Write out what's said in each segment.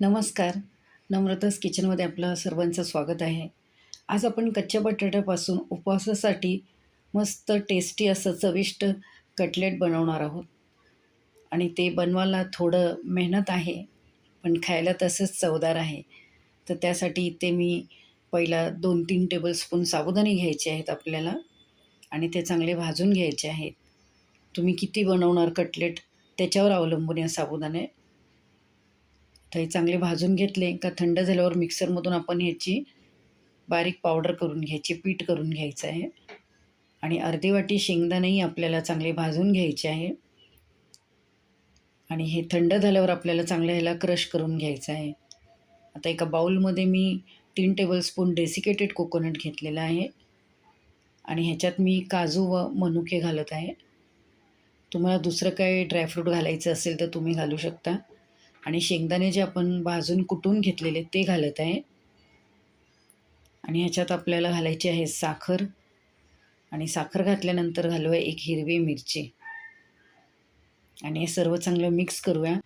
नमस्कार. नम्रतास किचनमध्ये आपलं सर्वांचं स्वागत आहे. आज आपण कच्च्या बटाट्यापासून उपवासासाठी मस्त टेस्टी असं चविष्ट कटलेट बनवणार आहोत. आणि ते बनवायला थोडं मेहनत आहे पण खायला तसंच चवदार आहे. तर त्यासाठी इथे मी पहिला दोन तीन टेबलस्पून साबुदाणे घ्यायचे आहेत आपल्याला आणि ते चांगले भाजून घ्यायचे आहेत. तुम्ही किती बनवणार कटलेट त्याच्यावर अवलंबून या साबुदाणे. तर हे चांगले भाजून घेतले का थंड झाल्यावर मिक्सरमधून आपण ह्याची बारीक पावडर करून घ्यायची पीठ करून घ्यायचं आहे. आणि अर्धी वाटी शेंगदाणेही आपल्याला चांगले भाजून घ्यायचे आहे. आणि हे थंड झाल्यावर आपल्याला चांगलं ह्याला क्रश करून घ्यायचं आहे. आता एका बाऊलमध्ये मी तीन टेबलस्पून डेसिकेटेड कोकोनट घेतलेला आहे. आणि ह्याच्यात मी काजू व मनुके घालत आहे. तुम्हाला दुसरं काही ड्रायफ्रूट घालायचं असेल तर तुम्ही घालू शकता. आणि शेंगदाणे जे आपण भाजून कुटून घेतलेले ते घालत आहे. आणि ह्याच्यात आपल्याला घालायची आहे साखर. आणि साखर घातल्यानंतर घालूया एक हिरवी मिरची. आणि हे सर्व चांगलं मिक्स करूया.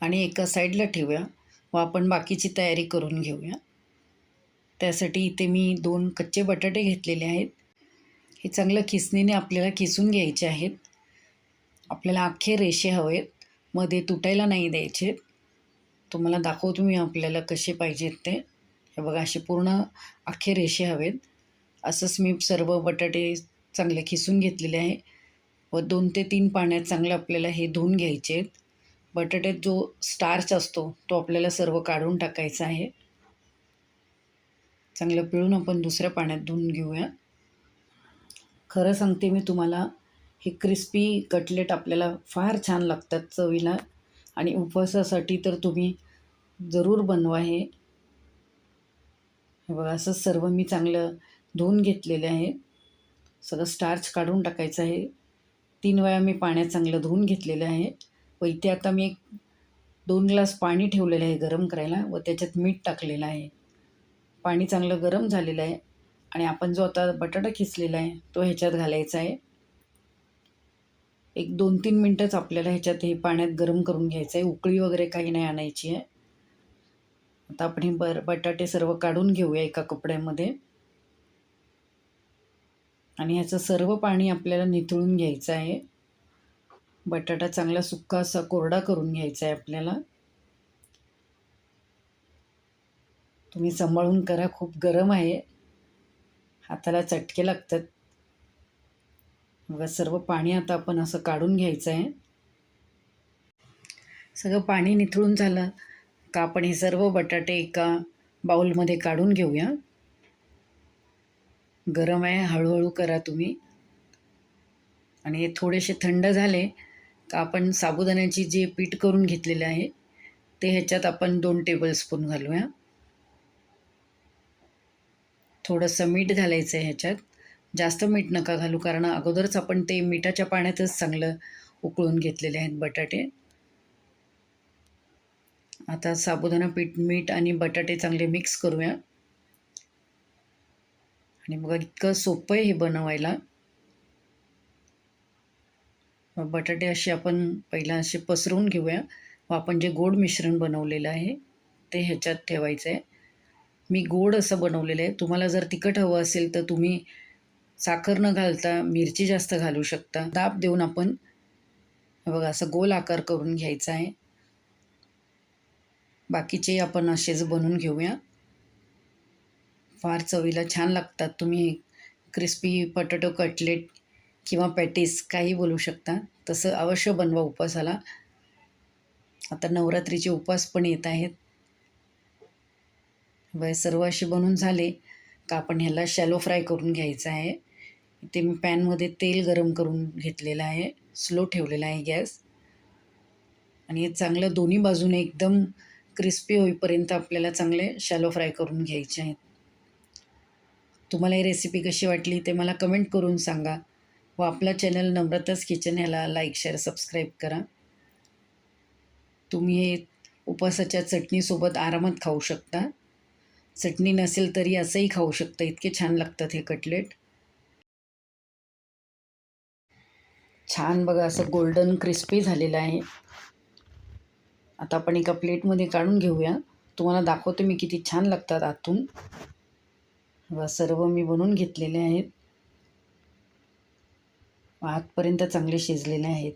आणि एका साईडला ठेवूया. व आपण बाकीची तयारी करून घेऊया. त्यासाठी इथे मी दोन कच्चे बटाटे घेतलेले आहेत. हे चांगलं खिसणीने आपल्याला खिसून घ्यायचे आहेत. आपल्याला अख्खे रेषे हवेत. मध्ये तुटायला नाही द्यायचे. तुम्हाला दाखवतो मी आपल्याला कसे पाहिजेत ते. हे बघा असे पूर्ण अख्खे रेषे हवेत. असंच मी सर्व बटाटे चांगले खिसून घेतलेले आहे. व दोन ते तीन पाण्यात चांगलं आपल्याला हे धुवून घ्यायचे आहेत. बटाट्यात जो स्टार्च असतो तो आपल्याला सर्व काढून टाकायचा आहे. चांगलं पिळून आपण दुसऱ्या पाण्यात धुवून घेऊया. खरं सांगते मी तुम्हाला हे क्रिस्पी कटलेट आपल्याला फार छान लागतात चवीला. आणि उपवासासाठी तर तुम्ही जरूर बनवा हे. हे बघा असं सर्व मी चांगलं धुवून घेतलेले आहे. सगळं स्टार्च काढून टाकायचं आहे. तीन वेळा मी पाण्यात चांगलं धुवून घेतलेलं आहे. व इथे आता मी एक दोन ग्लास पाणी ठेवलेलं आहे गरम करायला व त्याच्यात मीठ टाकलेलं आहे. पाणी चांगलं गरम झालेलं आहे. आणि आपण जो आता बटाटा खिचलेला आहे तो ह्याच्यात घालायचा आहे. एक दोन तीन मिनटंच आपल्याला ह्याच्यात हे पाण्यात गरम करून घ्यायचं आहे उकळी वगैरे काही नाही आणायची आहे. आता आपण हे बर बटाटे सर्व काढून घेऊया एका कपड्यामध्ये. आणि ह्याचं सर्व पाणी आपल्याला निथळून घ्यायचं आहे. बटाटा चांगला सुक्का असा कोरडा करून घ्यायचा आहे आपल्याला. तुम्ही सांभाळून करा खूप गरम आहे. हाताला चटके लागतात. बघा सर्व पाणी आता आपण असं काढून घ्यायचं आहे सगळं पाणी निथळून झालं का आपण हे सर्व बटाटे एका बाऊलमध्ये काढून घेऊया. गरम आहे हळूहळू करा तुम्ही. आणि हे थोडेसे थंड झाले का आपण साबुदाण्याची जे पीठ करून घेतलेले आहे ते ह्याच्यात आपण दोन टेबलस्पून घालूया. थोडंसं मीठ घालायचं आहे ह्याच्यात. जास्त मीठ नका घालू कारण अगोदरच आपण ते मिठाच्या पाण्यातच चांगलं उकळून घेतलेले आहेत बटाटे. आता साबुदाणा पीठ मीठ आणि बटाटे चांगले मिक्स करूया. आणि बघा इतकं सोपं आहे हे बनवायला. मग बटाटे असे आपण पहिला असे पसरवून घेऊया. व आपण जे गोड मिश्रण बनवलेलं आहे ते ह्याच्यात ठेवायचं आहे मी गोड असं बनवलेलं आहे. तुम्हाला जर तिखट हवं असेल तर तुम्ही साखर न घालता मिरची जास्त घालू शकता. दाब देऊन आपण बघा असं गोल आकार करून घ्यायचा आहे. बाकीचे आपण असेच बनवून घेऊया. फार चवीला छान लागतात. तुम्ही क्रिस्पी पटॅटो कटलेट किंवा पॅटीस काही बोलू शकता. तसं अवश्य बनवा उपवासाला आता नवरात्रीचे उपवास पण येत आहेत. व सर्व असे बनवून झाले का आपण ह्याला शॅलो फ्राय करून घ्यायचं आहे. इथे मी पॅनमध्ये तेल गरम करून घेतलेलं आहे. स्लो ठेवलेला आहे गॅस. आणि हे चांगलं दोन्ही बाजूने एकदम क्रिस्पी होईपर्यंत आपल्याला चांगले शॅलो फ्राय करून घ्यायचे आहेत. तुम्हाला ही रेसिपी कशी वाटली ते मला कमेंट करून सांगा व आपला चॅनल नम्रताच किचन ह्याला लाईक शेअर सबस्क्राईब करा. तुम्ही हे उपवासाच्या चटणीसोबत आरामात खाऊ शकता. चटणी नसेल तरी असंही खाऊ शकता. इतके छान लागतात हे कटलेट छान बघा असं गोल्डन क्रिस्पी झालेलं आहे. आता आपण एका प्लेटमध्ये काढून घेऊया. तुम्हाला दाखवते मी किती छान लागतात आतून. बघा सर्व मी बनवून घेतलेले आहेत. आतपर्यंत चांगले शिजलेले आहेत.